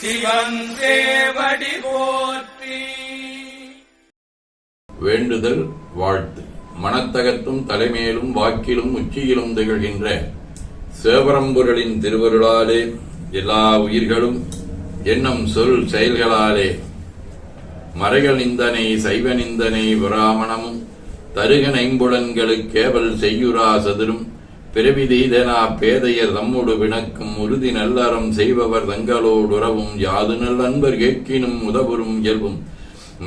சிவன் போற்றி. வேண்டுதல் வாழ்த்து. மனத்தகத்தும் தலைமையிலும் வாக்கிலும் உச்சியிலும் திகழ்கின்ற சேவரம்பொருளின் திருவருளாலே எல்லா உயிர்களும் எண்ணம் சொல் செயல்களாலே மறைகள் நிந்தனை சைவ நிந்தனை விராமணமும் தருக நைம்புலன்களுக்கேவல் செய்யுரா சதுரும். பிறவி தெய்தனா பேதையர் தம்மோடு வினக்கும் உறுதி நல்லறம் செய்பவர் தங்களோடு உறவும் யாது நல் அன்பர் கேட்கினும் உதவுறும் இயல்பும்.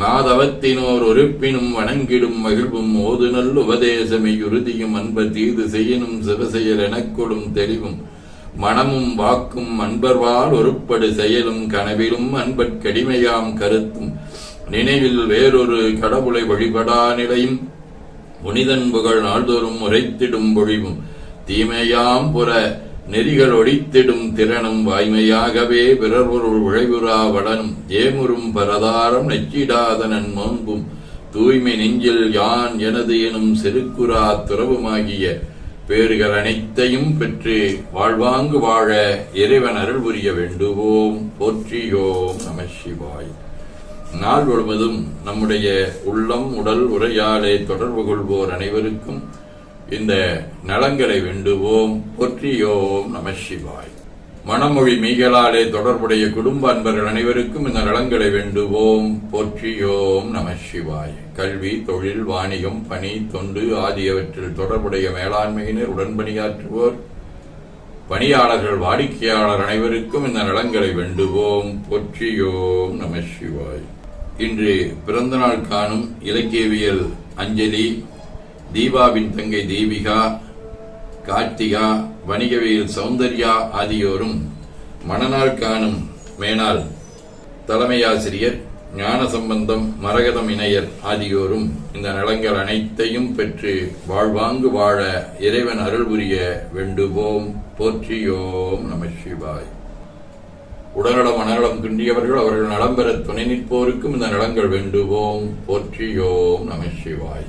மாதவத்தினோர் உறுப்பினும் வணங்கிடும் மகிழ்வும் ஓது நல் உபதேசமை உறுதியும் அன்ப தீது செய்யினும் சிவசெயல் எனக்கொடும் தெளிவும். மனமும் வாக்கும் அன்பர்வால் ஒருப்படு செயலும் கனவிலும் அன்பற்கடிமையாம் கருத்தும். நினைவில் வேறொரு கடவுளை வழிபடா நிலையும். புனிதன் புகழ் நாள்தோறும் உரைத்திடும் பொழிவும். தீமையாம் புற நெறிகள் ஒடித்திடும் திறனும் வாய்மையாகவே பிறர்பொருள் பொருள் வடனும் ஏமுறும் பரதாரம் நெச்சிடாதனன் மோன்பும் தூய்மை நெஞ்சில் யான் எனது எனும் செருக்குரா துறவுமாகிய பேறுகள் அனைத்தையும் பெற்று வாழ்வாங்கு வாழ இறைவன் அருள் புரிய வேண்டுவோம். போற்றியோம் நம சிவாய். நாள் முழுவதும் நம்முடைய உள்ளம் உடல் உரையாடை தொடர்பு கொள்வோர் அனைவருக்கும் இந்த நலங்களை வேண்டுவோம் பொற்றியோம் நம சிவாய். மணமொழி மீகலாலே தொடர்புடைய குடும்ப அன்பர்கள் அனைவருக்கும் இந்த நலங்களை வேண்டுவோம் போற்றியோம் நம சிவாய். கல்வி தொழில் வாணிகம் பணி தொண்டு ஆகியவற்றில் தொடர்புடைய மேலாண்மையினர் உடன்பணியாற்றுவோர் பணியாளர்கள் வாடிக்கையாளர் அனைவருக்கும் இந்த நலங்களை வேண்டுவோம் போற்றியோம் நம சிவாய். இன்று பிறந்தநாள் காணும் இலக்கியவியல் அஞ்சலி தீபாவின் தங்கை தீபிகா கார்த்திகா வணிகவியல் சௌந்தர்யா ஆகியோரும் மணநாள் காணும் மேனாள் தலைமையாசிரியர் ஞானசம்பந்தம் மரகதம் இணையர் ஆகியோரும் இந்த நலங்கள் அனைத்தையும் பெற்று வாழ்வாங்கு வாழ இறைவன் அருள் புரிய வேண்டுவோம். போற்றியோம் நம சிவாய். உடல்நலம் மனநலம் கிண்டியவர்கள் அவர்கள் நலம் பெற துணை நிற்போருக்கும் இந்த நலங்கள் வேண்டுவோம். போற்றியோம் நம சிவாய்.